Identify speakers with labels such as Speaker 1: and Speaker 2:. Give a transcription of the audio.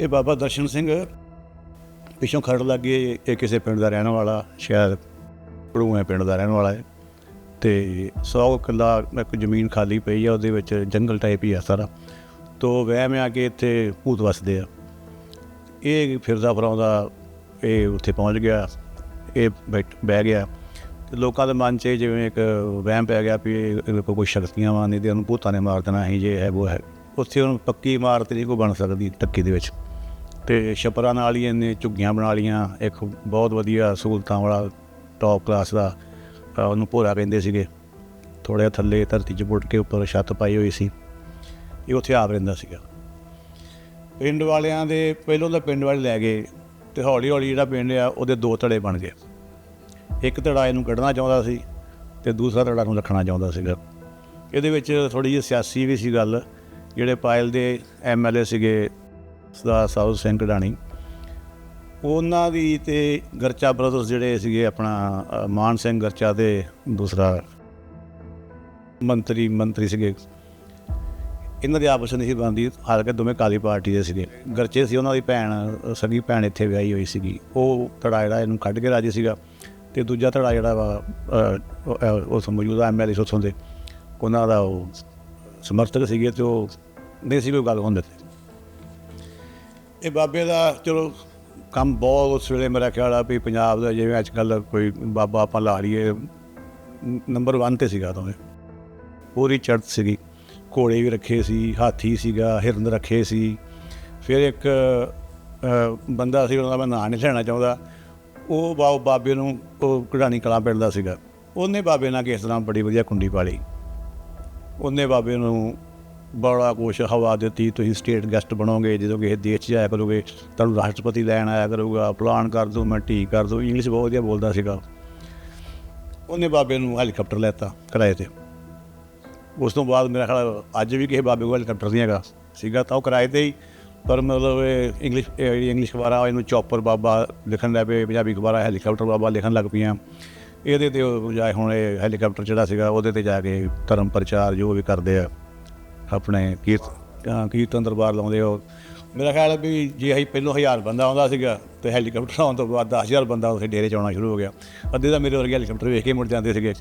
Speaker 1: ਇਹ ਬਾਬਾ ਦਰਸ਼ਨ ਸਿੰਘ ਪਿੱਛੋਂ ਖੜ ਲੱਗੇ ਇਹ ਕਿਸੇ ਪਿੰਡ ਦਾ ਰਹਿਣ ਵਾਲਾ, ਸ਼ਾਇਦ ਪੜੂਏ ਪਿੰਡ ਦਾ ਰਹਿਣ ਵਾਲਾ ਹੈ। ਤੇ 100 ਕਿੱਲਾ ਇੱਕ ਜ਼ਮੀਨ ਖਾਲੀ ਪਈ ਆ, ਉਹਦੇ ਵਿੱਚ ਜੰਗਲ ਟਾਈਪ ਹੀ ਆ ਸਾਰਾ। ਤੋ ਵਹਿਮ ਆ ਕੇ ਇੱਥੇ ਭੂਤ ਵਸਦੇ ਆ। ਇਹ ਫਿਰਦਾ ਫਰਾਉਂਦਾ ਇਹ ਉੱਥੇ ਪਹੁੰਚ ਗਿਆ, ਇਹ ਬੈਠ ਬਹਿ ਗਿਆ। ਤੇ ਲੋਕਾਂ ਦੇ ਮਨ 'ਚ ਜਿਵੇਂ ਇੱਕ ਵਹਿਮ ਪੈ ਗਿਆ ਵੀ ਇਹ- ਕੋਈ ਸ਼ਕਤੀਆਂ ਵਾਂ ਨਹੀਂ ਤੇ ਉਹਨੂੰ ਭੂਤਾਂ ਨੇ ਮਾਰ ਦੇਣਾ ਹੀ ਜੇ ਹੈ ਉਹ ਹੈ। ਉੱਥੇ ਉਹਨੂੰ ਪੱਕੀ ਇਮਾਰਤ ਨਹੀਂ ਕੋਈ ਬਣ ਸਕਦੀ, ਟੱਕੀ ਦੇ ਵਿੱਚ। ਤੇ ਛਪਰਾਂ ਨਾਲ ਹੀ ਇਹਨੇ ਝੁੱਗੀਆਂ ਬਣਾ ਲੀਆਂ ਇੱਕ ਬਹੁਤ ਵਧੀਆ ਸਹੂਲਤਾਂ ਵਾਲਾ ਟੌਪ ਕਲਾਸ ਦਾ ਉਹਨੂੰ ਭੋਰਾ ਕਹਿੰਦੇ ਸੀਗੇ। ਥੋੜ੍ਹਾ ਜਿਹਾ ਥੱਲੇ ਧਰਤੀ 'ਚ ਪੁੱਟ ਕੇ ਉੱਪਰ ਛੱਤ ਪਾਈ ਹੋਈ ਸੀ। ਇਹ ਉੱਥੇ ਆਪ ਰਹਿੰਦਾ ਸੀਗਾ। ਪਿੰਡ ਵਾਲਿਆਂ ਦੇ, ਪਹਿਲੋਂ ਤਾਂ ਪਿੰਡ ਵਾਲੇ ਲੈ ਗਏ ਤੇ ਹੌਲੀ ਹੌਲੀ ਜਿਹੜਾ ਪਿੰਡ ਆ, ਉਹਦੇ ਦੋ ਧੜੇ ਬਣ ਗਏ। ਇੱਕ ਧੜਾ ਇਹਨੂੰ ਕੱਢਣਾ ਚਾਹੁੰਦਾ ਸੀ ਤੇ ਦੂਸਰਾ ਧੜਾ ਨੂੰ ਰੱਖਣਾ ਚਾਹੁੰਦਾ ਸੀਗਾ। ਇਹਦੇ ਵਿੱਚ ਥੋੜੀ ਜਿਹੀ ਸਿਆਸੀ ਵੀ ਸੀ ਗੱਲ। ਜਿਹੜੇ ਪਾਇਲ ਦੇ ਐਮਐਲਏ ਸੀਗੇ ਸਰਦਾਰ ਸਾਊ ਸਿੰਘ ਕਢਾਣੀ। ਉਹਨਾਂ ਦੀ ਤੇ ਗਰਚਾ ਬ੍ਰਦਰਸ ਜਿਹੜੇ ਸੀਗੇ ਆਪਣਾ ਮਾਨ ਸਿੰਘ ਗਰਚਾ ਤੇ ਦੂਸਰਾ ਮੰਤਰੀ ਮੰਤਰੀ ਸੀਗੇ। ਇਹਨਾਂ ਦੀ ਆਪਸ ਨਹੀਂ ਸੀ ਬਣਦੀ। ਹਾਲਾਂਕਿ ਦੋਵੇਂ ਕਾਲੀ ਪਾਰਟੀ ਦੇ ਸੀਗੇ। ਗਰਚੇ ਸੀ ਉਹਨਾਂ ਦੀ ਭੈਣ ਸਗੀ ਭੈਣ ਇੱਥੇ ਵਿਆਹੀ ਹੋਈ ਸੀਗੀ। ਉਹ ਧੜਾ ਜਿਹੜਾ ਇਹਨੂੰ ਕੱਢ ਕੇ ਰਾਜੀ ਸੀਗਾ ਤੇ ਦੂਜਾ ਧੜਾ ਜਿਹੜਾ ਵਾ ਅ, ਉਹ- ਅ, ਉਸ ਮੌਜੂਦਾ ਐਮਐਲਏ ਉੱਥੋਂ ਦੇ ਉਹਨਾਂ ਦਾ ਉਹ ਸਮਰਥਕ ਸੀਗੇ ਤੇ ਉਹ ਨਹੀਂ ਸੀ ਕੋਈ ਗੱਲ ਹੁੰਦੇ ਤੇ ਇਹ ਬਾਬੇ ਦਾ ਚਲੋ ਕੰਮ ਬਹੁਤ ਉਸ ਵੇਲੇ ਮੇਰਾ ਖਿਆਲ ਆ ਵੀ ਪੰਜਾਬ ਦਾ ਜਿਵੇਂ ਅੱਜ ਕੱਲ ਕੋਈ ਬਾਬਾ ਆਪਾਂ ਲਾ ਲਈਏ ਨੰਬਰ 1 ਤੇ ਸੀਗਾ ਤਾਂ ਪੂਰੀ ਚੜ੍ਹਤ ਸੀਗੀ। ਘੋੜੇ ਵੀ ਰੱਖੇ ਸੀ, ਹਾਥੀ ਸੀਗਾ, ਹਿਰਨ ਰੱਖੇ ਸੀ। ਫਿਰ ਇੱਕ ਬੰਦਾ ਸੀ ਉਹਦਾ ਮੈਂ ਨਾਂ ਨਹੀਂ ਲੈਣਾ ਚਾਹੁੰਦਾ। ਉਹ ਬਾ ਬਾਬੇ ਨੂੰ ਉਹ ਕਢਾਣੀ ਕਲਾਂ ਪਿੰਡ ਦਾ ਸੀਗਾ। ਉਹਨੇ ਬਾਬੇ ਨਾਲ ਕਿਸ ਤਰ੍ਹਾਂ ਬੜੀ ਵਧੀਆ ਕੁੰਡੀ ਪਾਲੀ ਉਹਨੇ ਬਾਬੇ ਨੂੰ ਬੜਾ ਕੁਛ ਹਵਾ ਦਿੱਤੀ, ਤੁਸੀਂ ਸਟੇਟ ਗੈਸਟ ਬਣੋਗੇ, ਜਦੋਂ ਕਿਸੇ ਦੇਸ਼ 'ਚ ਜਾਇਆ ਕਰੋਗੇ, ਤੁਹਾਨੂੰ ਰਾਸ਼ਟਰਪਤੀ ਲੈਣ ਆਇਆ ਕਰੂਗਾ ਪਲਾਨ ਕਰ ਦੂੰ, ਮੈਂ ਢੀ ਕਰ ਦੂੰ ਇੰਗਲਿਸ਼ ਬਹੁਤ ਵਧੀਆ ਬੋਲਦਾ ਸੀਗਾ। ਉਹਨੇ ਬਾਬੇ ਨੂੰ ਹੈਲੀਕਾਪਟਰ ਲੈਤਾ ਕਿਰਾਏ ਤੇ। ਉਸ ਤੋਂ ਬਾਅਦ ਮੇਰਾ ਖਿਆਲ ਅੱਜ ਵੀ ਕਿਸੇ ਬਾਬੇ ਕੋਲ ਹੈਲੀਕਾਪਟਰ ਨਹੀਂ ਹੈਗਾ। ਸੀਗਾ ਤਾਂ ਉਹ ਕਿਰਾਏ ਤੇ ਹੀ, ਪਰ ਮਤਲਬ ਇਹ ਇੰਗਲਿਸ਼ ਜਿਹੜੀ ਇੰਗਲਿਸ਼ ਅਖਬਾਰਾਂ, ਇਹਨੂੰ ਚੌਪਰ ਬਾਬਾ ਲਿਖਣ ਲੱਗ ਪਏ, ਪੰਜਾਬੀ ਅਖਬਾਰਾਂ ਹੈਲੀਕਾਪਟਰ ਬਾਬਾ ਲਿਖਣ ਲੱਗ ਪਈਆਂ। ਇਹਦੇ ਤੇ ਜਾਏ ਹੁਣ ਇਹ ਹੈਲੀਕਾਪਟਰ ਜਿਹੜਾ ਸੀਗਾ, ਉਹਦੇ ਤੇ ਜਾ ਕੇ ਧਰਮ ਪ੍ਰਚਾਰ ਜੋ ਵੀ ਕਰਦੇ ਆ। ਆਪਣੇ ਕੀਰਤਨ ਕੀਰਤਨ ਦਰਬਾਰ ਲਾਉਂਦੇ ਹੋ ਮੇਰਾ ਖਿਆਲ ਹੈ ਵੀ ਜੇ ਅਸੀਂ ਪਹਿਲੋਂ 1000 ਬੰਦਾ ਆਉਂਦਾ ਸੀਗਾ ਤੇ ਹੈਲੀਕਾਪਟਰ ਆਉਣ ਤੋਂ ਬਾਅਦ 10000 ਬੰਦਾ ਉੱਥੇ ਡੇਰੇ ਚ ਆਉਣਾ ਸ਼ੁਰੂ ਹੋ ਗਿਆ। ਅੱਧੇ ਤਾਂ ਮੇਰੇ ਵਰਗੇ ਹੈਲੀਕਾਪਟਰ ਵੇਖ ਕੇ ਮੁੜ ਜਾਂਦੇ ਸੀਗੇ।